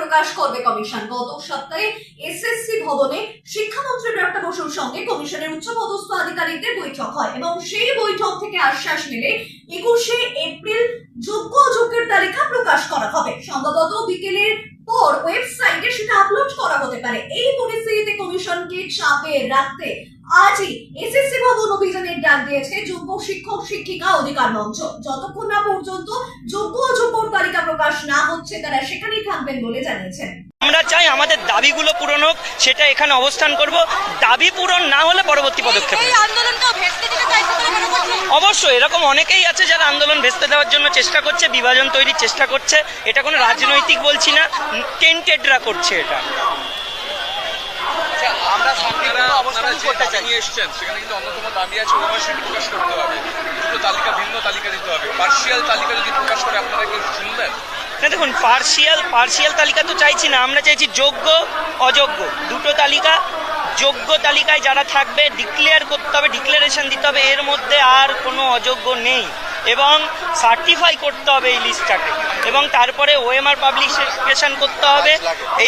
প্রকাশ করবে কমিশন। গত সপ্তাহে এসএসসি ভবনে শিক্ষামন্ত্রী ডক্টর বসুর সঙ্গে কমিশনের উচ্চপদস্থ আধিকারিকদের বৈঠক হয় এবং সেই বৈঠক থেকে আশ্বাস মেলে একুশে এপ্রিল যোগ্য অযোগ্যের তালিকা প্রকাশ করা হবে। সম্ভবত বিকেলের পর ওয়েবসাইটে সেটা আপলোড করা হতে পারে। এই পরিস্থিতিতে কমিশনকে চাপে রাখতে আজই এসএসসি ভবন অভিযানের ডাক দিয়েছে যোগ্য শিক্ষক, শিক্ষিকা, অধিকার মঞ্চ। যতক্ষণ না পর্যন্ত যোগ্য অযোগ্যর তালিকা প্রকাশ না হচ্ছে, তারা সেখানেই থাকবেন বলে জানিয়েছেন। আমরা চাই আমাদের দাবিগুলো পূরণ হোক, সেটা এখানে অবস্থান করব। দাবি পূরণ না হলে পরবর্তী পদক্ষেপ এই নেব। আন্দোলনকেও ভেস্তে দিতে চাইছে বলে মনে করছেন অবশ্যই এরকম অনেকেই আছে যারা আন্দোলন ভেস্তে দেওয়ার জন্য চেষ্টা করছে বিভাজন তৈরির চেষ্টা করছে। এটা কোনো রাজনৈতিক বলছি না টেন্টেডরা করছে এটা। আমরা শান্তিপূর্ণ আপনারা অবস্থান যে করতে চাই। নিয়ে এসছেন সেখানে কিন্তু অন্যতম দাবি আছে প্রকাশ করতে হবে। তালিকা ভিন্ন তালিকা দিতে হবে। পার্সিয়াল তালিকা যদি প্রকাশ করে আপনারা কি শুনবেন না দেখুন পার্সিয়াল পার্সিয়াল তালিকা তো চাইছি না, আমরা চাইছি যোগ্য, অযোগ্য। দুটো তালিকা, যোগ্য তালিকায় যারা থাকবে ডিক্লেয়ার করতে হবে ডিক্লারেশন দিতে হবে, এর মধ্যে আর কোনো অযোগ্য নেই। এবং সার্টিফাই করতে হবে এই লিস্টটাকে এবং তারপরে ওএমআর পাবলিকেশন করতে হবে।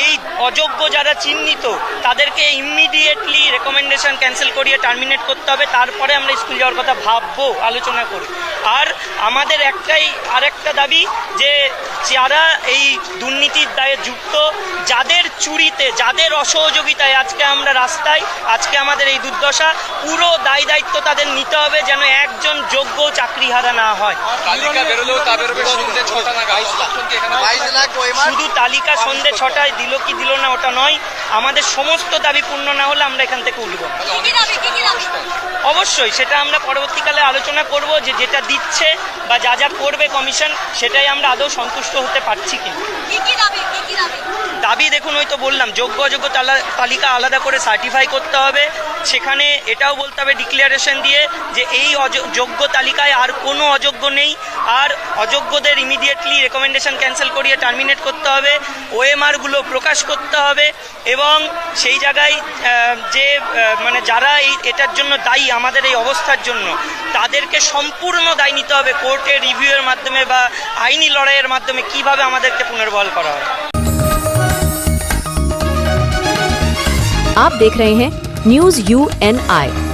এই অযোগ্য যারা চিহ্নিত, তাদেরকে ইমিডিয়েটলি রেকমেন্ডেশন ক্যান্সেল করিয়ে টার্মিনেট করতে হবে। তারপরে আমরা স্কুল যাওয়ার কথা ভাববো, আলোচনা করি। আর আমাদের একটাই, আরেকটা দাবি যে যারা এই দুর্নীতির দায়ে যুক্ত, যাদের চুরিতে, যাদের অসহযোগিতায় আজকে আমরা রাস্তায়, আজকে আমাদের এই দুর্দশা, পুরো দায় দায়িত্ব তাদের নিতে হবে যেন একজন যোগ্য চাকরিহারা না হয়। লাখ। ওএমআর শুধু তালিকা সন্ধে ছটায় দিল কি দিল না ওটা নয়। আমাদের সমস্ত দাবি পূর্ণ না হলে আমরা এখান থেকে উঠবো না। অবশ্যই সেটা আমরা পরবর্তীকালে আলোচনা করব যে যেটা দিচ্ছে বা যা যা করবে কমিশন সেটাই আমরা আদৌ সন্তুষ্ট হতে পারছি কিনা। কি দাবি দেখুন ওই তো বললাম যোগ্য অযোগ্য তালা- তালিকা আলাদা করে সার্টিফাই করতে হবে। সেখানে এটাও বলতে হবে ডিক্লারেশন দিয়ে যে এই অয- যোগ্য তালিকায় আর কোনো অযোগ্য নেই আর অযোগ্যদের ইমিডিয়েটলি রেকমেন্ডেশন ক্যান্সেল করিয়ে টার্মিনেট করতে হবে ওএমআরগুলো প্রকাশ করতে হবে এবং সেই জায়গায় আহ, যে আহ, মানে যারা এই এটার জন্য দায়ী আমাদের এই অবস্থার জন্য তাদেরকে সম্পূর্ণ দায় নিতে হবে কোর্টের রিভিউয়ের মাধ্যমে বা আইনি লড়াইয়ের মাধ্যমে কিভাবে আমাদেরকে পুনর্বহাল করা হয় आप देख रहे हैं News UNI.